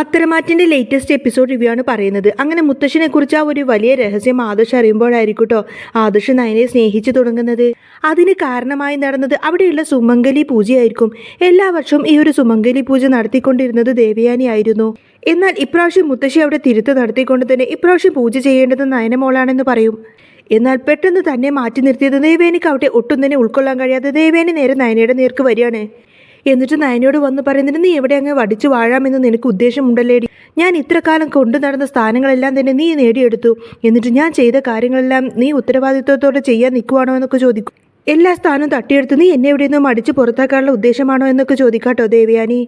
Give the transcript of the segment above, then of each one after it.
പത്തരമാറ്റിന്റെ latest episode review ആണ് പറയുന്നത്. അങ്ങനെ മുത്തശ്ശനെ കുറിച്ച് ആ ഒരു വലിയ രഹസ്യം ആദർശ് അറിയുമ്പോഴായിരിക്കും കേട്ടോ ആദർശ് നയനെ സ്നേഹിച്ചു തുടങ്ങുന്നത്. അതിന് കാരണമായി നടന്നത് അവിടെയുള്ള സുമംഗലി പൂജയായിരിക്കും. എല്ലാ വർഷവും ഈ ഒരു സുമംഗലി പൂജ നടത്തിക്കൊണ്ടിരുന്നത് ദേവയാനി ആയിരുന്നു. എന്നാൽ ഇപ്രാവശ്യം മുത്തശ്ശി അവിടെ തിരുത്ത് നടത്തിക്കൊണ്ട് തന്നെ ഇപ്രാവശ്യം പൂജ ചെയ്യേണ്ടത് നയനമോളാണെന്ന് പറയും. എന്നാൽ പെട്ടെന്ന് തന്നെ മാറ്റി നിർത്തിയത് ദേവേനിക്ക് അവിടെ ഒട്ടും തന്നെ ഉൾക്കൊള്ളാൻ കഴിയാതെ ദേവേനി നേരെ നയനയുടെ നേർക്ക് വരികയാണ്. എന്നിട്ട് നയനോട് വന്ന് പറയുന്നത് നീ എവിടെ അങ്ങ് വടിച്ചു വാഴാമെന്ന് നിനക്ക് ഉദ്ദേശമുണ്ടല്ലേടി? ഞാൻ ഇത്ര കാലം കൊണ്ടു നടന്ന സ്ഥാനങ്ങളെല്ലാം തന്നെ നീ നേടിയെടുത്തു. എന്നിട്ട് ഞാൻ ചെയ്ത കാര്യങ്ങളെല്ലാം നീ ഉത്തരവാദിത്വത്തോടെ ചെയ്യാൻ നിൽക്കുവാണോ എന്നൊക്കെ ചോദിക്കും. എല്ലാ സ്ഥാനവും തട്ടിയെടുത്ത് നീ എന്നെ എവിടെ നിന്നും അടിച്ചു പുറത്താക്കാനുള്ള ഉദ്ദേശമാണോ എന്നൊക്കെ ചോദിക്കാട്ടോ ദേവയാനി.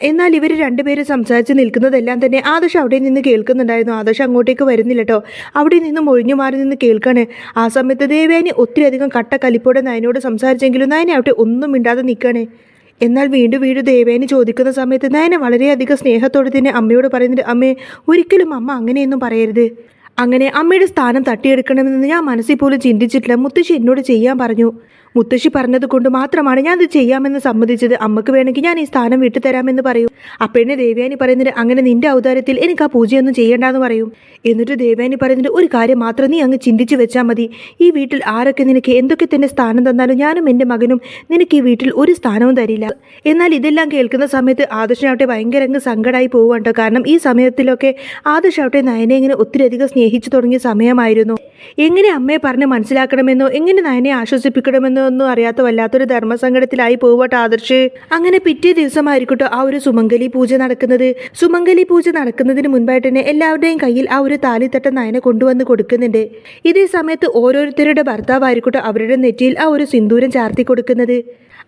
എന്നാൽ ഇവർ രണ്ടുപേരും സംസാരിച്ച് നിൽക്കുന്നതെല്ലാം തന്നെ ആദർശ് അവിടെ നിന്ന് കേൾക്കുന്നുണ്ടായിരുന്നു. ആദർശ് അങ്ങോട്ടേക്ക് വരുന്നില്ല കേട്ടോ അവിടെ നിന്നും ഒഴിഞ്ഞു മാറി നിന്ന് കേൾക്കാണ്. ആ സമയത്ത് ദേവയാനി ഒത്തിരി അധികം കട്ട കലിപ്പോടെ നയനോട് സംസാരിച്ചെങ്കിലും നയനെ അവിടെ ഒന്നും മിണ്ടാതെ നിൽക്കാണ്. എന്നാൽ വീണ്ടും വീണ്ടും ദേവേനെ ചോദിക്കുന്ന സമയത്ത് നയന വളരെയധികം സ്നേഹത്തോടെ തന്നെ അമ്മയോട് പറയുന്നുണ്ട് അമ്മേ ഒരിക്കലും അമ്മ അങ്ങനെയൊന്നും പറയരുത്. അങ്ങനെ അമ്മയുടെ സ്ഥാനം തട്ടിയെടുക്കണമെന്ന് ഞാൻ മനസ്സിൽ പോലും ചിന്തിച്ചിട്ടില്ല. മുത്തശ്ശി എന്നോട് ചെയ്യാൻ പറഞ്ഞു. മുത്തശ്ശി പറഞ്ഞത് കൊണ്ട് മാത്രമാണ് ഞാൻ ഇത് ചെയ്യാമെന്ന് സമ്മതിച്ചത്. അമ്മയ്ക്ക് വേണമെങ്കിൽ ഞാൻ ഈ സ്ഥാനം വിട്ടുതരാമെന്ന് പറയും. അപ്പോഴേ ദേവയാനി പറയുന്നത് അങ്ങനെ നിന്റെ ഔദാര്യത്തിൽ എനിക്ക് ആ പൂജയൊന്നും ചെയ്യേണ്ടെന്ന് പറയും. എന്നിട്ട് ദേവയാനി പറയുന്നത് ഒരു കാര്യം മാത്രം നീ അങ്ങ് ചിന്തിച്ചു വെച്ചാൽ മതി. ഈ വീട്ടിൽ ആരൊക്കെ നിനക്ക് എന്തൊക്കെ തന്നെ സ്ഥാനം തന്നാലും ഞാനും എന്റെ മകനും നിനക്ക് ഈ വീട്ടിൽ ഒരു സ്ഥാനവും തരില്ല. എന്നാൽ ഇതെല്ലാം കേൾക്കുന്ന സമയത്ത് ആദർശനാവട്ടെ ഭയങ്കര അങ്ങ് സങ്കടമായി പോവുകട്ടോ കാരണം ഈ സമയത്തിലൊക്കെ ആദർശാവട്ടെ നയനെ ഇങ്ങനെ ഒത്തിരിയധികം സ്നേഹിച്ചു തുടങ്ങിയ സമയമായിരുന്നു. എങ്ങനെ അമ്മയെ പറഞ്ഞ് മനസ്സിലാക്കണമെന്നോ എങ്ങനെ നയനെ ആശ്വസിപ്പിക്കണമെന്നോ ഒന്നും അറിയാത്ത വല്ലാത്തൊരു ധർമ്മസങ്കടത്തിലായി പോവട്ടെ ആദർശ്. അങ്ങനെ പിറ്റേ ദിവസമായിരിക്കട്ടോ ആ ഒരു സുമംഗലി പൂജ നടക്കുന്നത്. സുമംഗലി പൂജ നടക്കുന്നതിന് മുൻപായിട്ട് തന്നെ എല്ലാവരുടെയും കയ്യിൽ ആ ഒരു താലിത്തട്ട നയനെ കൊണ്ടുവന്ന് കൊടുക്കുന്നുണ്ട്. ഇതേ സമയത്ത് ഓരോരുത്തരുടെ ഭർത്താവായിരിക്കട്ടെ അവരുടെ നെറ്റിയിൽ ആ ഒരു സിന്ദൂരം ചാർത്തി കൊടുക്കുന്നത്.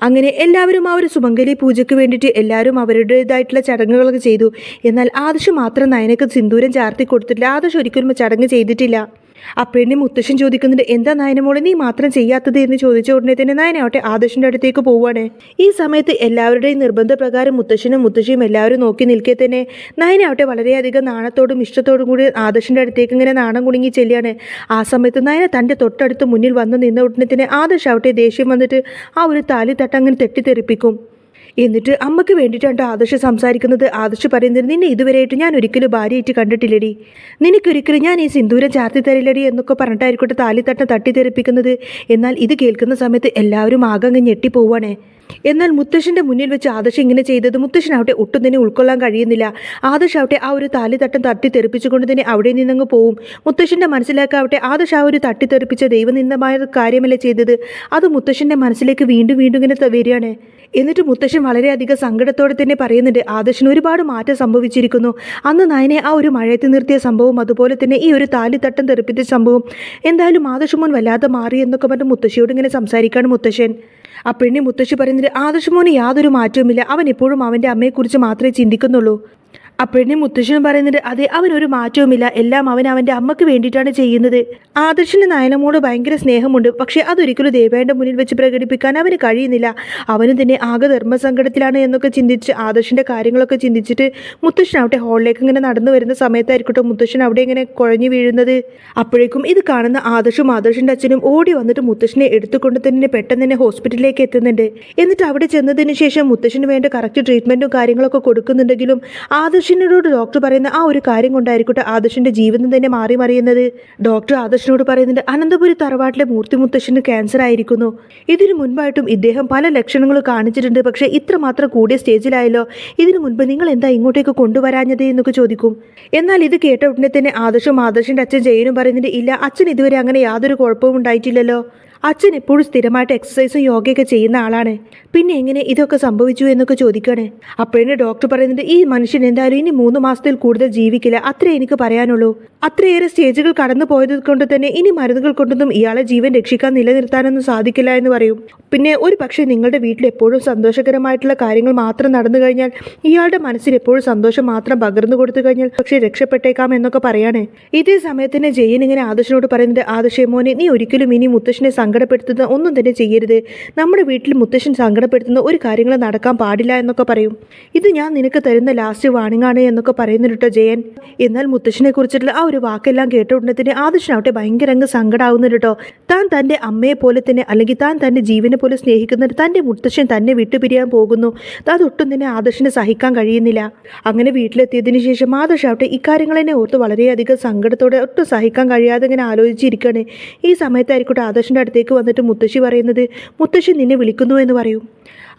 അങ്ങനെ എല്ലാവരും ആ ഒരു സുമംഗലി പൂജയ്ക്ക് വേണ്ടിയിട്ട് എല്ലാവരും അവരുടേതായിട്ടുള്ള ചടങ്ങുകളൊക്കെ ചെയ്തു. എന്നാൽ ആദർശ് മാത്രം നയനക്ക് സിന്ദൂരം ചാർത്തി കൊടുത്തിട്ടില്ല. ആദർശ് ഒരിക്കലും ചടങ്ങ് ചെയ്തിട്ടില്ല. അപ്പോഴേ മുത്തശ്ശൻ ചോദിക്കുന്നുണ്ട് എന്താ നയനമോളെ നീ മാത്രം ചെയ്യാത്തത്? എന്ന് ചോദിച്ച ഉടനെ തന്നെ നായനാവട്ടെ ആദർശിന്റെ അടുത്തേക്ക് പോവാണ്. ഈ സമയത്ത് എല്ലാവരുടെയും നിർബന്ധപ്രകാരം മുത്തശ്ശനും മുത്തശ്ശിയും എല്ലാവരും നോക്കി നിൽക്കെ തന്നെ നായനാവട്ടെ വളരെയധികം നാണത്തോടും ഇഷ്ടത്തോടും കൂടി ആദർശിന്റെ അടുത്തേക്ക് ഇങ്ങനെ നാണം കുടുങ്ങി ചെല്ലുകയാണ്. ആ സമയത്ത് നായന തന്റെ തൊട്ടടുത്ത് മുന്നിൽ വന്ന് നിന്ന ഉടനെ തന്നെ ആദർശ് ആവട്ടെ ദേഷ്യം വന്നിട്ട് ആ ഒരു താലി തട്ടങ്ങനെ തെറ്റിത്തെറിപ്പിക്കും എന്നിട്ട് അമ്മയ്ക്ക് വേണ്ടിയിട്ടാണ് ആദർശ് സംസാരിക്കുന്നത്. ആദർശ് പറയുന്നത് നിന്നെ ഇതുവരെയായിട്ട് ഞാൻ ഒരിക്കലും ഭാര്യയായിട്ട് കണ്ടിട്ടില്ലടി. നിനക്കൊരിക്കലും ഞാൻ ഈ സിന്ദൂരം ചാർത്തി തരില്ലടി എന്നൊക്കെ പറഞ്ഞിട്ടായിരിക്കട്ടെ താലിത്തട്ട തട്ടിത്തെറിപ്പിക്കുന്നത്. എന്നാൽ ഇത് കേൾക്കുന്ന സമയത്ത് എല്ലാവരും ആകങ്ങ് ഞെട്ടിപ്പോവാണേ. എന്നാൽ മുത്തശ്ശന്റെ മുന്നിൽ വെച്ച് ആദർശ് ഇങ്ങനെ ചെയ്തത് മുത്തശ്ശനാവട്ടെ ഒട്ടും തന്നെ ഉൾക്കൊള്ളാൻ കഴിയുന്നില്ല. ആദർശ് ആവട്ടെ ആ ഒരു താലിത്തട്ടം തട്ടി തെറിപ്പിച്ചുകൊണ്ട് തന്നെ അവിടെ നിന്നങ്ങ് പോവും. മുത്തശ്ശന്റെ മനസ്സിലാക്കാവട്ടെ ആദർശ് ആ ഒരു തട്ടിത്തെറിപ്പിച്ച ദൈവനിന്ദമായ കാര്യമല്ലേ ചെയ്തത്? അത് മുത്തശ്ശന്റെ മനസ്സിലേക്ക് വീണ്ടും വീണ്ടും ഇങ്ങനെ വരികയാണ്. എന്നിട്ട് മുത്തശ്ശൻ വളരെയധികം സങ്കടത്തോടെ തന്നെ പറയുന്നുണ്ട് ആദർശന് ഒരുപാട് മാറ്റം സംഭവിച്ചിരിക്കുന്നു. അന്ന് നയനെ ആ ഒരു മഴയത്ത് നിർത്തിയ സംഭവം അതുപോലെ തന്നെ ഈ ഒരു താലിത്തട്ടം തെറിപ്പിച്ച സംഭവം എന്തായാലും ആദർശമോൻ വല്ലാതെ മാറി എന്നൊക്കെ പറഞ്ഞ് മുത്തശ്ശിയോട് ഇങ്ങനെ സംസാരിക്കുകയാണ് മുത്തശ്ശൻ. അപ്പോഴേ മുത്തശ്ശി പറയുന്നത് ആദർശമോന് യാതൊരു മാറ്റവുമില്ല. അവൻ എപ്പോഴും അവന്റെ അമ്മയെക്കുറിച്ച് മാത്രമേ ചിന്തിക്കുന്നുള്ളൂ. അപ്പോഴേ മുത്തശ്ശൻ പറയുന്നുണ്ട് അതെ അവനൊരു മാറ്റവുമില്ല. എല്ലാം അവൻ അവന്റെ അമ്മയ്ക്ക് വേണ്ടിയിട്ടാണ് ചെയ്യുന്നത്. ആദർശന് നയനമോട് ഭയങ്കര സ്നേഹമുണ്ട്. പക്ഷേ അതൊരിക്കലും ദേവേന്റെ മുന്നിൽ വെച്ച് പ്രകടിപ്പിക്കാൻ അവന് കഴിയുന്നില്ല. അവനും തന്നെ ആകെ ധർമ്മസങ്കടത്തിലാണ് എന്നൊക്കെ ചിന്തിച്ച് ആദർശിന്റെ കാര്യങ്ങളൊക്കെ ചിന്തിച്ചിട്ട് മുത്തശ്ശൻ അവിടെ ഹാളിലേക്ക് ഇങ്ങനെ നടന്നു വരുന്ന സമയത്തായിരിക്കട്ടെ മുത്തശ്ശൻ അവിടെ ഇങ്ങനെ കുഴഞ്ഞു വീഴുന്നത്. അപ്പോഴേക്കും ഇത് കാണുന്ന ആദർശും ആദർശിന്റെ അച്ഛനും ഓടി വന്നിട്ട് മുത്തശ്ശനെ എടുത്തുകൊണ്ട് തന്നെ പെട്ടെന്ന് തന്നെ ഹോസ്പിറ്റലിലേക്ക് എത്തുന്നുണ്ട്. എന്നിട്ട് അവിടെ ചെന്നതിന് ശേഷം മുത്തശ്ശന് വേണ്ട കറക്റ്റ് ട്രീറ്റ്മെന്റും കാര്യങ്ങളൊക്കെ കൊടുക്കുന്നുണ്ടെങ്കിലും ആദർശിനോട് ഡോക്ടർ പറയുന്ന ആ ഒരു കാര്യം കൊണ്ടായിരിക്കട്ടെ ആദർശിന്റെ ജീവിതം തന്നെ മാറി മറിയുന്നത്. ഡോക്ടർ ആദർശിനോട് പറയുന്നുണ്ട് അനന്തപുരി തറവാട്ടിലെ മൂർത്തി മുത്തശ്ശന് ക്യാൻസർ ആയിരിക്കുന്നു. ഇതിനു മുൻപായിട്ടും ഇദ്ദേഹം പല ലക്ഷണങ്ങളും കാണിച്ചിട്ടുണ്ട്. പക്ഷേ ഇത്രമാത്രം കൂടിയ സ്റ്റേജിലായല്ലോ. ഇതിനു മുൻപ് നിങ്ങൾ എന്താ ഇങ്ങോട്ടേക്ക് കൊണ്ടുവരാഞ്ഞത് എന്നൊക്കെ ചോദിക്കും. എന്നാൽ ഇത് കേട്ട ഉടനെ തന്നെ ആദർശം ആദർശിന്റെ അച്ഛൻ ജയനും പറയുന്നുണ്ട് ഇല്ല അച്ഛൻ ഇതുവരെ അങ്ങനെ യാതൊരു കുഴപ്പവും ഉണ്ടായിട്ടില്ലല്ലോ. അച്ഛൻ എപ്പോഴും സ്ഥിരമായിട്ട് എക്സസൈസും യോഗയൊക്കെ ചെയ്യുന്ന ആളാണ്. പിന്നെ എങ്ങനെ ഇതൊക്കെ സംഭവിച്ചു എന്നൊക്കെ ചോദിക്കുകയാണ് അപ്പോഴേ ഡോക്ടർ പറയുന്നുണ്ട് ഈ മനുഷ്യൻ എന്തായാലും ഇനി മൂന്ന് മാസത്തിൽ കൂടുതൽ ജീവിക്കില്ല. അത്രേ എനിക്ക് പറയാനുള്ളൂ. അത്രയേറെ സ്റ്റേജുകൾ കടന്നു പോയത് കൊണ്ട് തന്നെ ഇനി മരുന്നുകൾ കൊണ്ടൊന്നും ഇയാളെ ജീവൻ രക്ഷിക്കാൻ നിലനിർത്താനൊന്നും സാധിക്കില്ല എന്ന് പറയും. പിന്നെ ഒരു പക്ഷേ നിങ്ങളുടെ വീട്ടിൽ എപ്പോഴും സന്തോഷകരമായിട്ടുള്ള കാര്യങ്ങൾ മാത്രം നടന്നു കഴിഞ്ഞാൽ ഇയാളുടെ മനസ്സിൽ എപ്പോഴും സന്തോഷം മാത്രം പകർന്നു കൊടുത്തു കഴിഞ്ഞാൽ പക്ഷേ രക്ഷപ്പെട്ടേക്കാം എന്നൊക്കെ പറയാണ്. ഇതേ സമയത്ത് തന്നെ ജയൻ ഇങ്ങനെ ആദർശനോട് പറയുന്നുണ്ട് ആദർശേ മോനെ നീ ഒരിക്കലും ഇനി മുത്തശ്ശനെ സങ്കടപ്പെടുത്തുന്ന ഒന്നും തന്നെ ചെയ്യരുത്. നമ്മുടെ വീട്ടിൽ മുത്തശ്ശൻ സങ്കടപ്പെടുത്തുന്ന ഒരു കാര്യങ്ങൾ നടക്കാൻ പാടില്ല എന്നൊക്കെ പറയും. ഇത് ഞാൻ നിനക്ക് തരുന്ന ലാസ്റ്റ് വാണിംഗ് ആണ് എന്നൊക്കെ പറയുന്നുണ്ട് ജയൻ. എന്നാൽ മുത്തശ്ശനെ കുറിച്ചിട്ടുള്ള ആ ഒരു വാക്കെല്ലാം കേട്ട ഉടനെ ആദർശനാവട്ടെ ഭയങ്കര അങ്ങ് സങ്കടാവുന്നുണ്ട് താൻ തന്റെ അമ്മയെ പോലെ തന്നെ അല്ലെങ്കിൽ താൻ തന്റെ ജീവനെ പോലെ സ്നേഹിക്കുന്ന തന്റെ മുത്തശ്ശൻ തന്നെ വിട്ടുപിരിയാൻ പോകുന്നു. അതൊട്ടും തന്നെ ആദർശന് സഹിക്കാൻ കഴിയുന്നില്ല. അങ്ങനെ വീട്ടിലെത്തിയതിന് ശേഷം ആദർശാവട്ടെ ഇക്കാര്യങ്ങളെന്നെ ഓർത്ത് വളരെയധികം സങ്കടത്തോടെ ഒട്ടും സഹിക്കാൻ കഴിയാതെ ഇങ്ങനെ ആലോചിച്ചിരിക്കുകയാണ് ഈ സമയത്തായിരിക്കട്ടെ ആദർശിന്റെ അടുത്തേക്ക് വന്നിട്ട് മുത്തശ്ശി പറയുന്നത് മുത്തശ്ശി നിന്നെ വിളിക്കുന്നു എന്ന് പറയും.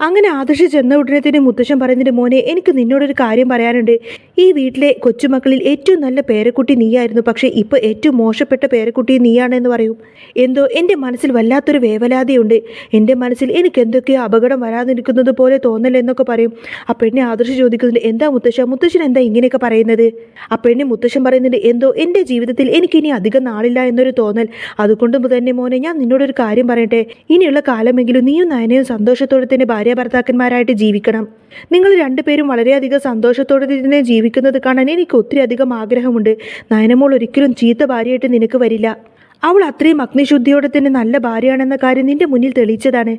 അങ്ങനെ ആദർശ് ചെന്ന ഉടനെ തന്നെ മുത്തശ്ശൻ പറയുന്നുണ്ട് മോനെ എനിക്ക് നിന്നോടൊരു കാര്യം പറയാനുണ്ട്. ഈ വീട്ടിലെ കൊച്ചുമക്കളിൽ ഏറ്റവും നല്ല പേരക്കുട്ടി നീയായിരുന്നു. പക്ഷേ ഇപ്പോൾ ഏറ്റവും മോശപ്പെട്ട പേരക്കുട്ടി നീയാണെന്ന് പറയും. എന്തോ എന്റെ മനസ്സിൽ വല്ലാത്തൊരു വേവലാതിയുണ്ട്. എന്റെ മനസ്സിൽ എനിക്ക് എന്തൊക്കെയോ അപകടം വരാതിരിക്കുന്നത് പോലെ തോന്നലെന്നൊക്കെ പറയും. ആ പെണ്ണെ ആദർശ് ചോദിക്കുന്നുണ്ട് എന്താ മുത്തശ്ശ? മുത്തശ്ശൻ എന്താ ഇങ്ങനെയൊക്കെ പറയുന്നത്? ആ പെണ്ണെ മുത്തശ്ശൻ പറയുന്നുണ്ട് എന്തോ എന്റെ ജീവിതത്തിൽ എനിക്കിനി അധികം നാളില്ല എന്നൊരു തോന്നൽ. അതുകൊണ്ട് തന്നെ മോനെ ഞാൻ നിന്നോടൊരു കാര്യം പറയട്ടെ? ഇനിയുള്ള കാലമെങ്കിലും നീയും നയനയും സന്തോഷത്തോടെ തന്നെ ഭാര്യ ഭർത്താക്കന്മാരായിട്ട് ജീവിക്കണം. നിങ്ങൾ രണ്ടുപേരും വളരെയധികം സന്തോഷത്തോടെ തന്നെ ജീവിക്കുന്നത് കാണാൻ എനിക്ക് ഒത്തിരി അധികം ആഗ്രഹമുണ്ട്. നയനമോൾ ഒരിക്കലും ചീത്ത ഭാര്യയായിട്ട് നിനക്ക് വരില്ല. അവൾ അത്രയും അഗ്നിശുദ്ധിയോടെ തന്നെ നല്ല ഭാര്യയാണെന്ന കാര്യം നിന്റെ മുന്നിൽ തെളിയിച്ചതാണ്.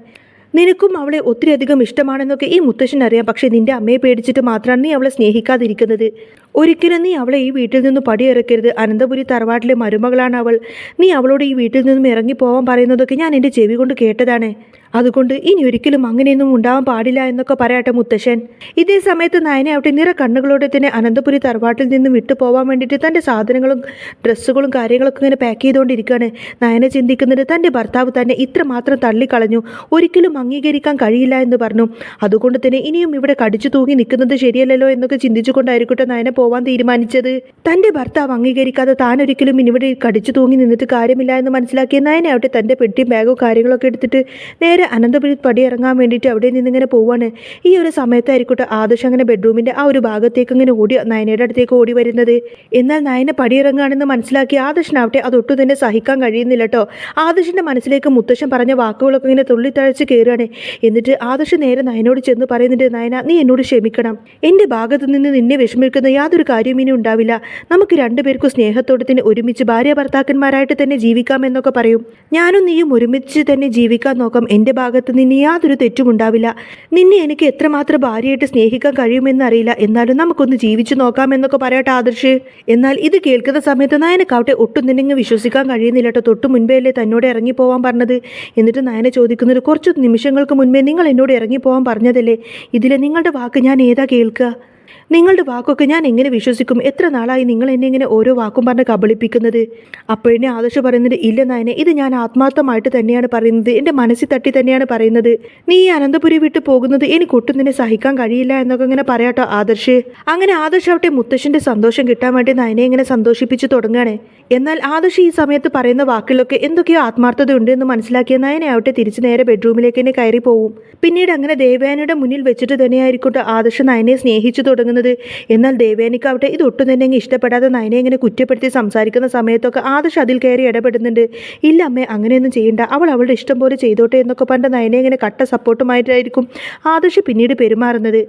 നിനക്കും അവളെ ഒത്തിരി അധികം ഇഷ്ടമാണെന്നൊക്കെ ഈ മുത്തശ്ശൻ അറിയാം പക്ഷേ നിന്റെ അമ്മയെ പേടിച്ചിട്ട് മാത്രമാണ് നീ അവളെ സ്നേഹിക്കാതിരിക്കുന്നത്. ഒരിക്കലും നീ അവളെ ഈ വീട്ടിൽ നിന്ന് പടിയിറക്കരുത്. അനന്തപുരി തറവാട്ടിലെ മരുമകളാണ് അവൾ. നീ അവളോട് ഈ വീട്ടിൽ നിന്നും ഇറങ്ങി പോകാൻ പറയുന്നതൊക്കെ ഞാൻ എന്റെ ചെവി കൊണ്ട് കേട്ടതാണ്. അതുകൊണ്ട് ഇനി ഒരിക്കലും അങ്ങനെയൊന്നും ഉണ്ടാവാൻ പാടില്ല എന്നൊക്കെ പറയട്ടെ മുത്തശ്ശൻ. ഇതേ സമയത്ത് നയനയാവട്ടെ നിറ കണ്ണുകളോടെ തന്നെ അനന്തപുരി തറവാട്ടിൽ നിന്നും വിട്ടു പോകാൻ വേണ്ടിയിട്ട് തന്റെ സാധനങ്ങളും ഡ്രസ്സുകളും കാര്യങ്ങളൊക്കെ ഇങ്ങനെ പാക്ക് ചെയ്തുകൊണ്ടിരിക്കുകയാണ്. നയന ചിന്തിക്കുന്നത് തന്റെ ഭർത്താവ് തന്നെ ഇത്രമാത്രം തള്ളിക്കളഞ്ഞു. ഒരിക്കലും അംഗീകരിക്കാൻ കഴിയില്ല എന്ന് പറഞ്ഞു. അതുകൊണ്ട് തന്നെ ഇനിയും ഇവിടെ കടിച്ചു തൂങ്ങി നിൽക്കുന്നത് ശരിയല്ലല്ലോ എന്നൊക്കെ ചിന്തിച്ചുകൊണ്ടായിരിക്കട്ടെ നയനെ പോവാൻ തീരുമാനിച്ചത്. തന്റെ ഭർത്താവ് അംഗീകരിക്കാതെ താൻ ഒരിക്കലും ഇനി ഇവിടെ കടിച്ചു തൂങ്ങി നിന്നിട്ട് കാര്യമില്ല എന്ന് മനസ്സിലാക്കിയ നയനാവട്ടെ തന്റെ പെട്ടിയും ബാഗും കാര്യങ്ങളൊക്കെ എടുത്തിട്ട് നേരെ അനന്തപുരി പടി ഇറങ്ങാൻ വേണ്ടിയിട്ട് അവിടെ നിന്നിങ്ങനെ പോവാണ്. ഈ ഒരു സമയത്തായിരിക്കട്ടെ ആദർശ് അങ്ങനെ ബെഡ്റൂമിന്റെ ആ ഒരു ഭാഗത്തേക്ക് ഇങ്ങനെ ഓടി നയനയുടെ അടുത്തേക്ക് ഓടി വരുന്നത്. എന്നാൽ നയന പടിയിറങ്ങുകയാണെന്ന് മനസ്സിലാക്കി ആദർശനാവട്ടെ അതൊട്ടും തന്നെ സഹിക്കാൻ കഴിയുന്നില്ല കേട്ടോ. ആദർശിന്റെ മനസ്സിലേക്ക് മുത്തശ്ശൻ പറഞ്ഞ വാക്കുകളൊക്കെ ഇങ്ങനെ തുള്ളിത്തഴച്ച് കയറുകയാണ് എന്നിട്ട് ആദർശ് നേരെ നയനോട് ചെന്ന് പറയുന്നുണ്ട് നയന നീ എന്നോട് ക്ഷമിക്കണം. എന്റെ ഭാഗത്തു നിന്ന് നിന്നെ വിഷമിക്കുന്ന യാതൊരു കാര്യവും ഇനി ഉണ്ടാവില്ല. നമുക്ക് രണ്ടുപേർക്കും സ്നേഹത്തോടെ തന്നെ ഒരുമിച്ച് ഭാര്യ ഭർത്താക്കന്മാരായിട്ട് തന്നെ ജീവിക്കാം എന്നൊക്കെ പറയും. ഞാനും നീയും ഒരുമിച്ച് തന്നെ ജീവിക്കാൻ നോക്കാം. എന്റെ ഭാഗത്ത് നിന്ന് യാതൊരു തെറ്റും ഉണ്ടാവില്ല. നിന്നെ എനിക്ക് എത്രമാത്രം ഭാര്യയായിട്ട് സ്നേഹിക്കാൻ കഴിയുമെന്നറിയില്ല എന്നാലും നമുക്കൊന്ന് ജീവിച്ചു നോക്കാം എന്നൊക്കെ പറയട്ടെ ആദർശ്. എന്നാൽ ഇത് കേൾക്കുന്ന സമയത്ത് നയനക്കാവട്ടെ ഒട്ടും ഇങ്ങ് വിശ്വസിക്കാൻ കഴിയുന്നില്ല കേട്ടോ. തൊട്ട് മുൻപേ അല്ലേ തന്നോട് ഇറങ്ങി പോവാൻ പറഞ്ഞത്? എന്നിട്ട് നയന ചോദിക്കുന്നത് കുറച്ച് നിമിഷങ്ങൾക്ക് മുൻപേ നിങ്ങൾ എന്നോട് ഇറങ്ങി പോവാൻ പറഞ്ഞതല്ലേ? ഇതിലെ നിങ്ങളുടെ വാക്ക് ഞാൻ ഏതാ കേൾക്കുക? നിങ്ങളുടെ വാക്കൊക്കെ ഞാൻ എങ്ങനെ വിശ്വസിക്കും? എത്ര നാളായി നിങ്ങൾ എന്നെ ഇങ്ങനെ ഓരോ വാക്കും പറഞ്ഞ് കബളിപ്പിക്കുന്നത്? അപ്പോഴെന്നെ ആദർശ് പറയുന്നത് ഇല്ല നായനെ ഇത് ഞാൻ ആത്മാർത്ഥമായിട്ട് തന്നെയാണ് പറയുന്നത്. എന്റെ മനസ്സിൽ തട്ടി തന്നെയാണ് പറയുന്നത്. നീ അനന്തപുരി വിട്ട് പോകുന്നത് എനിക്ക് ഒട്ടും തന്നെ സഹിക്കാൻ കഴിയില്ല എന്നൊക്കെ ഇങ്ങനെ പറയാട്ടോ ആദർശ്. അങ്ങനെ ആദർശ് അവിടെ മുത്തശ്ശന്റെ സന്തോഷം കിട്ടാൻ വേണ്ടി നയനെ ഇങ്ങനെ സന്തോഷിപ്പിച്ച് തുടങ്ങുകയാണ്. എന്നാൽ ആദർശ് ഈ സമയത്ത് പറയുന്ന വാക്കിലൊക്കെ എന്തൊക്കെയോ ആത്മാർത്ഥത ഉണ്ട് എന്ന് മനസ്സിലാക്കിയ നയനെ ആവട്ടെ തിരിച്ച് നേരെ ബെഡ്റൂമിലേക്ക് തന്നെ കയറി പോവും. പിന്നീട് അങ്ങനെ ദേവയാനയുടെ മുന്നിൽ വെച്ചിട്ട് തന്നെയായിരിക്കും ആദർശ് നയനെ സ്നേഹിച്ചു തുടങ്ങുന്നത്. എന്നാൽ ദേവേനിക്കാവട്ടെ ഇത് ഒട്ടും തന്നെ അങ്ങ് ഇഷ്ടപ്പെടാതെ നയനെ ഇങ്ങനെ കുറ്റപ്പെടുത്തി സംസാരിക്കുന്ന സമയത്തൊക്കെ ആദർശ് അതിൽ കയറി ഇടപെടുന്നുണ്ട്. ഇല്ല അമ്മേ അങ്ങനെയൊന്നും ചെയ്യണ്ട. അവൾ അവളുടെ ഇഷ്ടം പോലെ ചെയ്തോട്ടെ എന്നൊക്കെ പറഞ്ഞ നയനെ ഇങ്ങനെ കട്ട സപ്പോർട്ടുമായിട്ടായിരിക്കും ആദർശ് പിന്നീട് പെരുമാറുന്നത്.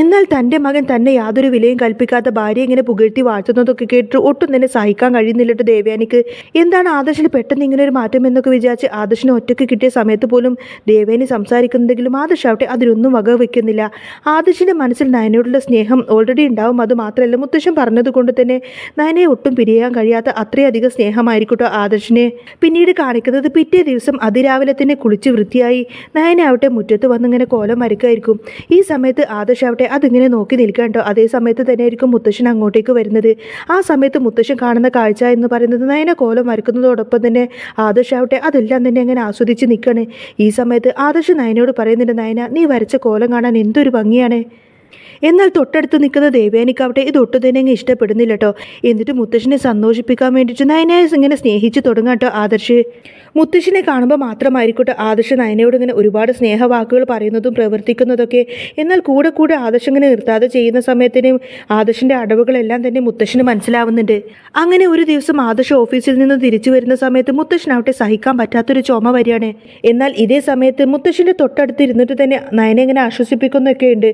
എന്നാൽ തന്റെ മകൻ തന്നെ യാതൊരു വിലയും കൽപ്പിക്കാത്ത ഭാര്യ ഇങ്ങനെ പുകഴ്ത്തി വാഴ്ത്തുന്നതൊക്കെ കേട്ടിട്ട് ഒട്ടും തന്നെ സഹിക്കാൻ കഴിയുന്നില്ലട്ടോ ദേവയാനിക്ക് എന്താണ് ആദർശിൽ പെട്ടെന്ന് ഇങ്ങനെ ഒരു മാറ്റം എന്നൊക്കെ വിചാരിച്ച് ആദർശിന് ഒറ്റയ്ക്ക് കിട്ടിയ സമയത്ത് പോലും ദേവേനി സംസാരിക്കുന്നുണ്ടെങ്കിലും ആദർശ് ആവട്ടെ അതിനൊന്നും വക വയ്ക്കുന്നില്ല ആദർശിന്റെ മനസ്സിൽ നയനോടുള്ള സ്നേഹം ഓൾറെഡി ഉണ്ടാവും. അത് മാത്രമല്ല മുത്തശ്ശൻ പറഞ്ഞത് കൊണ്ട് തന്നെ നയനെ ഒട്ടും പിരിയാൻ കഴിയാത്ത അത്രയധികം സ്നേഹമായിരിക്കട്ടോ ആദർശിനെ. പിന്നീട് കാണിക്കുന്നത് പിറ്റേ ദിവസം അതിരാവിലെ തന്നെ കുളിച്ച് വൃത്തിയായി നയനെ ആവട്ടെ മുറ്റത്ത് വന്നിങ്ങനെ കോലം വരയ്ക്കായിരിക്കും ഈ സമയത്ത് ആദർശ് ആവട്ടെ അതിങ്ങനെ നോക്കി നിൽക്കാണ്ടോ അതേ സമയത്ത് തന്നെ ആയിരിക്കും മുത്തശ്ശൻ അങ്ങോട്ടേക്ക് വരുന്നത്. ആ സമയത്ത് മുത്തശ്ശൻ കാണുന്ന കാഴ്ച എന്ന് പറയുന്നത് നയന കോലം വരക്കുന്നതോടൊപ്പം തന്നെ ആദർശ് ആവട്ടെ അതെല്ലാം തന്നെ അങ്ങനെ ആസ്വദിച്ച് നിൽക്കണേ. ഈ സമയത്ത് ആദർശ് നയനോട് പറയുന്നുണ്ട് നയന നീ വരച്ച കോലം കാണാൻ എന്തൊരു ഭംഗിയാണ്. എന്നാൽ തൊട്ടടുത്ത് നിൽക്കുന്ന ദേവേനിക്കാവട്ടെ ഇത് ഒട്ടും തന്നെ അങ്ങ് ഇഷ്ടപ്പെടുന്നില്ല കേട്ടോ എന്നിട്ട് മുത്തശ്ശനെ സന്തോഷിപ്പിക്കാൻ വേണ്ടിയിട്ട് നയനയെ ഇങ്ങനെ സ്നേഹിച്ച് തുടങ്ങാം കേട്ടോ ആദർശ്. മുത്തശ്ശനെ കാണുമ്പോൾ മാത്രമായിരിക്കട്ടെ ആദർശ് നയനയോട് ഇങ്ങനെ ഒരുപാട് സ്നേഹവാക്കുകൾ പറയുന്നതും പ്രവർത്തിക്കുന്നതൊക്കെ. എന്നാൽ കൂടെ കൂടെ ആദർശ് ഇങ്ങനെ നിർത്താതെ ചെയ്യുന്ന സമയത്തിന് ആദർശിന്റെ അടവുകളെല്ലാം തന്നെ മുത്തശ്ശന് മനസ്സിലാവുന്നുണ്ട്. അങ്ങനെ ഒരു ദിവസം ആദർശ് ഓഫീസിൽ നിന്ന് തിരിച്ചു വരുന്ന സമയത്ത് മുത്തശ്ശനാവട്ടെ സഹിക്കാൻ പറ്റാത്തൊരു ചുമ വരികയാണ്. എന്നാൽ ഇതേ സമയത്ത് മുത്തശ്ശന്റെ തൊട്ടടുത്ത് ഇരുന്നിട്ട് തന്നെ നയനെ ഇങ്ങനെ ആശ്വസിപ്പിക്കുന്നൊക്കെ ഉണ്ട്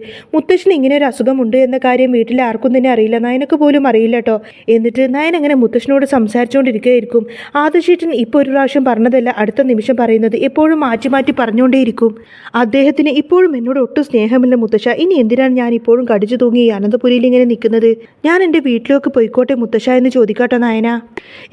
ഇങ്ങനെ ഇങ്ങനെ ഒരു അസുഖമുണ്ട് എന്ന കാര്യം വീട്ടിൽ ആർക്കും തന്നെ അറിയില്ല. നയനക്ക് പോലും അറിയില്ല കേട്ടോ എന്നിട്ട് നയൻ അങ്ങനെ മുത്തശ്ശനോട് സംസാരിച്ചുകൊണ്ടിരിക്കുകയായിരിക്കും ആദർശേട്ടൻ ഇപ്പോൾ ഒരു പ്രാവശ്യം പറഞ്ഞതല്ല അടുത്ത നിമിഷം പറയുന്നത് എപ്പോഴും മാറ്റി മാറ്റി പറഞ്ഞുകൊണ്ടേയിരിക്കും അദ്ദേഹത്തിന് ഇപ്പോഴും എന്നോട് ഒട്ടും സ്നേഹമില്ല മുത്തശ്ശ. ഇനി എന്തിനാണ് ഞാൻ ഇപ്പോഴും കടിച്ചു തൂങ്ങി അനന്തപുരിയിൽ ഇങ്ങനെ നിൽക്കുന്നത്? ഞാൻ എന്റെ വീട്ടിലേക്ക് പോയിക്കോട്ടെ മുത്തശ്ശ എന്ന് ചോദിക്കാട്ടോ നയന.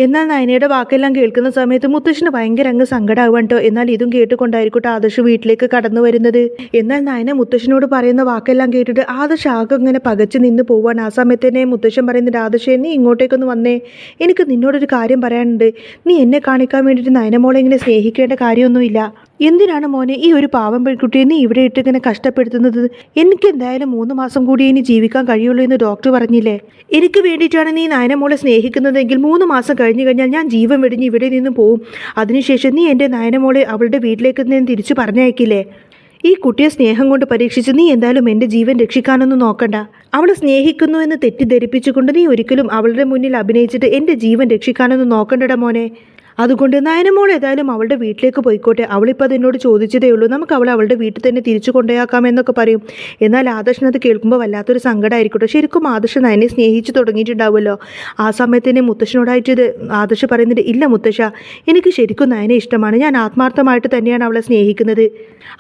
എന്നാൽ നയനയുടെ വാക്കെല്ലാം കേൾക്കുന്ന സമയത്ത് മുത്തശ്ശന് ഭയങ്കര അങ്ങ് സങ്കടമാവാൻ കേട്ടോ എന്നാൽ ഇതും കേട്ടുകൊണ്ടായിരിക്കട്ടെ ആദർശ് വീട്ടിലേക്ക് കടന്നു വരുന്നത്. എന്നാൽ നയന മുത്തശ്ശനോട് പറയുന്ന വാക്കെല്ലാം കേട്ടിട്ട് ആദർശ് ആകെ ഇങ്ങനെ പകച്ചു നിന്ന് പോവാണ്. ആ സമയത്ത് തന്നെ മുത്തശ്ശൻ പറയുന്നുണ്ട് ആദർശേ നീ ഇങ്ങോട്ടേക്കൊന്ന് വന്നേ. എനിക്ക് നിന്നോടൊരു കാര്യം പറയാനുണ്ട്. നീ എന്നെ കാണിക്കാൻ വേണ്ടിയിട്ട് നയനമോളെ ഇങ്ങനെ സ്നേഹിക്കേണ്ട കാര്യമൊന്നുമില്ല. എന്തിനാണ് മോനെ ഈ ഒരു പാവം പെൺകുട്ടിയെ നീ ഇവിടെ ഇട്ട് ഇങ്ങനെ കഷ്ടപ്പെടുത്തുന്നത്? എനിക്ക് എന്തായാലും മൂന്ന് മാസം കൂടി ഇനി ജീവിക്കാൻ കഴിയുള്ളൂ എന്ന് ഡോക്ടർ പറഞ്ഞില്ലേ? എനിക്ക് വേണ്ടിയിട്ടാണ് നീ നയനമോളെ സ്നേഹിക്കുന്നതെങ്കിൽ മൂന്ന് മാസം കഴിഞ്ഞു കഴിഞ്ഞാൽ ഞാൻ ജീവൻ വെടിഞ്ഞ് ഇവിടെ നിന്ന് പോവും. അതിനുശേഷം നീ എന്റെ നയനമോളെ അവളുടെ വീട്ടിലേക്ക് നിന്ന് തിരിച്ചു പറഞ്ഞയക്കില്ലേ? ഈ കുട്ടിയെ സ്നേഹം കൊണ്ട് പരീക്ഷിച്ച് നീ എന്തായാലും എന്റെ ജീവൻ രക്ഷിക്കാനൊന്നും നോക്കണ്ട. അവളെ സ്നേഹിക്കുന്നു എന്ന് തെറ്റിദ്ധരിപ്പിച്ചുകൊണ്ട് നീ ഒരിക്കലും അവളുടെ മുന്നിൽ അഭിനയിച്ചിട്ട് എന്റെ ജീവൻ രക്ഷിക്കാനൊന്നും നോക്കണ്ടട മോനെ. അതുകൊണ്ട് നയനമോൾ ഏതായാലും അവളുടെ വീട്ടിലേക്ക് പോയിക്കോട്ടെ. അവളിപ്പോൾ അത് എന്നോട് ചോദിച്ചതേ ഉള്ളൂ. നമുക്ക് അവളെ അവളുടെ വീട്ടിൽ തന്നെ തിരിച്ചു കൊണ്ടുപോയാക്കാം എന്നൊക്കെ പറയും. എന്നാൽ ആദർശൻ അത് കേൾക്കുമ്പോൾ വല്ലാത്തൊരു സങ്കടമായിരിക്കട്ടെ ശരിക്കും ആദർശൻ നയനെ സ്നേഹിച്ച് തുടങ്ങിയിട്ടുണ്ടാവുമല്ലോ. ആ സമയത്ത് തന്നെ മുത്തശ്ശനോടായിട്ട് ഇത് ആദർശ് പറയുന്നുണ്ട് ഇല്ല മുത്തശ്ശ എനിക്ക് ശരിക്കും നയനെ ഇഷ്ടമാണ്. ഞാൻ ആത്മാർത്ഥമായിട്ട് തന്നെയാണ് അവളെ സ്നേഹിക്കുന്നത്.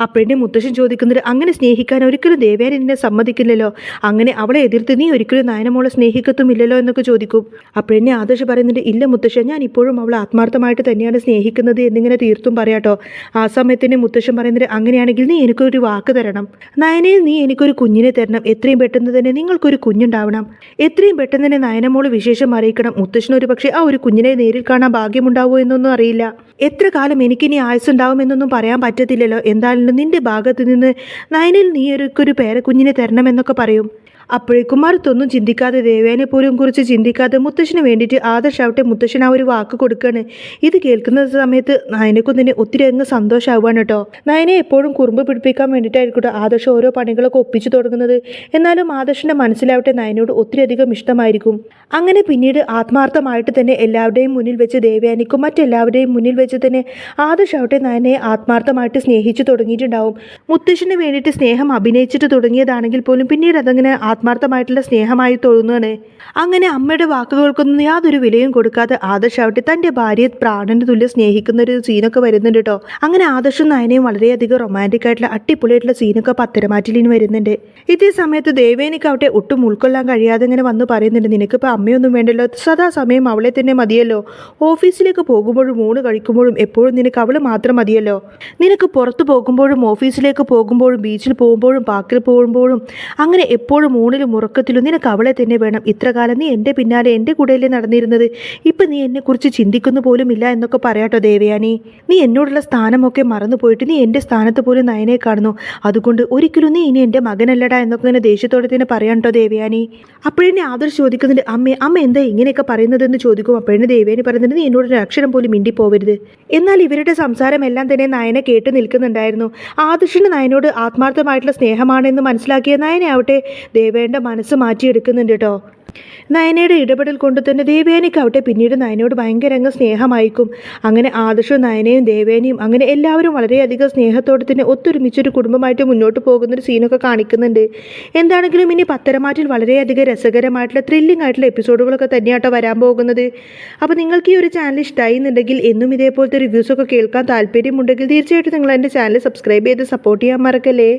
അപ്പോഴേ മുത്തശ്ശൻ ചോദിക്കുന്നത് അങ്ങനെ സ്നേഹിക്കാൻ ഒരിക്കലും ദേവേന എന്നെ സമ്മതിക്കില്ലല്ലോ. അങ്ങനെ അവളെ എതിർത്ത് നീ ഒരിക്കലും നയനമോളെ സ്നേഹിക്കത്തുമില്ലല്ലോ എന്നൊക്കെ ചോദിക്കും. അപ്പോഴെന്നെ ആദർശ് പറയുന്നുണ്ട് ഇല്ല മുത്തശ്ശ ഞാൻ ഇപ്പോഴും അവളെ ആത്മാർത്ഥമായിട്ട് തന്നെയാണ് സ്നേഹിക്കുന്നത് എന്നിങ്ങനെ തീർത്തും പറയാട്ടോ ആ സമയത്തിന് മുത്തശ്ശൻ പറയുന്നത് അങ്ങനെയാണെങ്കിൽ നീ എനിക്കൊരു വാക്ക് തരണം. നയനയിൽ നീ എനിക്കൊരു കുഞ്ഞിനെ തരണം. എത്രയും പെട്ടെന്ന് തന്നെ നിങ്ങൾക്കൊരു കുഞ്ഞുണ്ടാവണം. എത്രയും പെട്ടെന്ന് തന്നെ നയനമോൾ വിശേഷം അറിയിക്കണം. മുത്തശ്ശനൊരു പക്ഷേ ആ ഒരു കുഞ്ഞിനെ നേരിൽ കാണാൻ ഭാഗ്യമുണ്ടാവോ എന്നൊന്നും അറിയില്ല. എത്ര കാലം എനിക്കിനി ആയുസ്സുണ്ടാവുമെന്നൊന്നും പറയാൻ പറ്റത്തില്ലല്ലോ. എന്തായാലും നിന്റെ ഭാഗത്ത് നിന്ന് നയനിൽ നീ ഒരു പേരക്കുഞ്ഞിനെ തരണമെന്നൊക്കെ പറയും. അപ്പോഴേക്കും മറുത്തൊന്നും ചിന്തിക്കാതെ ദേവേനെ പോലും കുറിച്ച് ചിന്തിക്കാതെ മുത്തശ്ശന് വേണ്ടിയിട്ട് ആദർശാവട്ടെ മുത്തശ്ശൻ ആ ഒരു വാക്ക് കൊടുക്കുകയാണ്. ഇത് കേൾക്കുന്ന സമയത്ത് നയനക്കും തന്നെ ഒത്തിരി അങ്ങ് സന്തോഷമാവുകയാണ് കേട്ടോ. നയനെ എപ്പോഴും കുറുമ്പ് പിടിപ്പിക്കാൻ വേണ്ടിയിട്ടായിരിക്കും ആദർശ് ഓരോ പണികളൊക്കെ ഒപ്പിച്ചു തുടങ്ങുന്നത്. എന്നാലും ആദർശിന്റെ മനസ്സിലാവട്ടെ നയനോട് ഒത്തിരി അധികം ഇഷ്ടമായിരിക്കും. അങ്ങനെ പിന്നീട് ആത്മാർത്ഥമായിട്ട് തന്നെ എല്ലാവരുടെയും മുന്നിൽ വെച്ച് ദേവയാനിക്കും മറ്റെല്ലാവരുടെയും മുന്നിൽ വെച്ച് തന്നെ ആദർശാവട്ടെ നയനെ ആത്മാർത്ഥമായിട്ട് സ്നേഹിച്ചു തുടങ്ങിയിട്ടുണ്ടാവും. മുത്തശ്ശന് വേണ്ടിയിട്ട് സ്നേഹം അഭിനയിച്ചിട്ട് തുടങ്ങിയതാണെങ്കിൽ പോലും പിന്നീട് അതങ്ങനെ ആത്മാർത്ഥമായിട്ടുള്ള സ്നേഹമായി തോന്നുകയാണ് അങ്ങനെ അമ്മയുടെ വാക്കുകൾക്കൊന്നും യാതൊരു വിലയും കൊടുക്കാതെ ആദർശ് ആവട്ടെ തന്റെ ഭാര്യയെ പ്രാണന് തുല്യം സ്നേഹിക്കുന്ന ഒരു സീനൊക്കെ വരുന്നുണ്ട് കേട്ടോ അങ്ങനെ ആദർശും നയനയും വളരെയധികം റൊമാന്റിക് ആയിട്ടുള്ള അട്ടിപ്പൊളിയായിട്ടുള്ള സീനൊക്കെ പത്തരമാറ്റിലിന് വരുന്നുണ്ട്. ഇതേ സമയത്ത് ദേവേനിക്കാവട്ടെ ഒട്ടും ഉൾക്കൊള്ളാൻ കഴിയാതെ ഇങ്ങനെ വന്ന് പറയുന്നുണ്ട് നിനക്കിപ്പോൾ അമ്മയൊന്നും വേണ്ടല്ലോ. സദാസമയം അവളെ തന്നെ മതിയല്ലോ. ഓഫീസിലേക്ക് പോകുമ്പോഴും ഊണ് കഴിക്കുമ്പോഴും എപ്പോഴും നിനക്ക് അവൾ മാത്രം മതിയല്ലോ. നിനക്ക് പുറത്ത് പോകുമ്പോഴും ഓഫീസിലേക്ക് പോകുമ്പോഴും ബീച്ചിൽ പോകുമ്പോഴും പാർക്കിൽ പോകുമ്പോഴും അങ്ങനെ എപ്പോഴും ഊണിലും ഉറക്കത്തിലും നിനക്ക് അവളെ തന്നെ വേണം. ഇത്ര കാലം നീ എന്റെ പിന്നാലെ എന്റെ കൂടെയല്ലേ നടന്നിരുന്നത്. ഇപ്പം നീ എന്നെക്കുറിച്ച് ചിന്തിക്കുന്നു പോലും ഇല്ല എന്നൊക്കെ പറയാട്ടോ ദേവയാനി. നീ എന്നോടുള്ള സ്ഥാനമൊക്കെ മറന്നു പോയിട്ട് നീ എന്റെ സ്ഥാനത്ത് പോലും നയനെ കാണുന്നു. അതുകൊണ്ട് ഒരിക്കലും നീ ഇനി എന്റെ മകനല്ലടാ എന്നൊക്കെ ഇങ്ങനെ ദേഷ്യത്തോടെ തന്നെ പറയാട്ടോ ദേവയാനി? അപ്പോഴെന്നെ ആദർശ് ചോദിക്കുന്നുണ്ട് അമ്മേ അമ്മ എന്താ ഇങ്ങനെയൊക്കെ പറയുന്നതെന്ന് ചോദിക്കും? അപ്പോഴേ ദേവയാനി പറയുന്നുണ്ട് നീ എന്നോട് ഒരു അക്ഷരം പോലും മിണ്ടി പോവരുത് എന്നാൽ ഇവരുടെ സംസാരം എല്ലാം തന്നെ നയനെ കേട്ട് നിൽക്കുന്നുണ്ടായിരുന്നു. ആദർശിന് നയനോട് ആത്മാർത്ഥമായിട്ടുള്ള സ്നേഹമാണെന്ന് മനസ്സിലാക്കിയ നയനെ ആവട്ടെ ദേവേന്റെ മനസ്സ് മാറ്റിയെടുക്കുന്നുണ്ട് കേട്ടോ നയനയുടെ ഇടപെടൽ കൊണ്ട് തന്നെ ദേവേനിക്കാവട്ടെ പിന്നീട് നയനയോട് ഭയങ്കര അങ്ങ് സ്നേഹമായിരിക്കും. അങ്ങനെ ആദർശവും നയനയും ദേവേനയും അങ്ങനെ എല്ലാവരും വളരെയധികം സ്നേഹത്തോടെ തന്നെ ഒത്തൊരുമിച്ചൊരു കുടുംബമായിട്ട് മുന്നോട്ട് പോകുന്നൊരു സീനൊക്കെ കാണിക്കുന്നുണ്ട്. എന്താണെങ്കിലും ഇനി പത്തരമാറ്റിൽ വളരെയധികം രസകരമായിട്ടുള്ള ത്രില്ലിംഗ് ആയിട്ടുള്ള എപ്പിസോഡുകളൊക്കെ തന്നെയാട്ടോ വരാൻ പോകുന്നത്. അപ്പോൾ നിങ്ങൾക്ക് ഈ ഒരു ചാനൽ ഇഷ്ടമായി എന്നുണ്ടെങ്കിൽ എന്നും ഇതേപോലത്തെ റിവ്യൂസൊക്കെ കേൾക്കാൻ താല്പര്യമുണ്ടെങ്കിൽ തീർച്ചയായിട്ടും നിങ്ങൾ എന്റെ ചാനൽ സബ്സ്ക്രൈബ് ചെയ്ത് സപ്പോർട്ട് ചെയ്യാൻ മറക്കല്ലേ?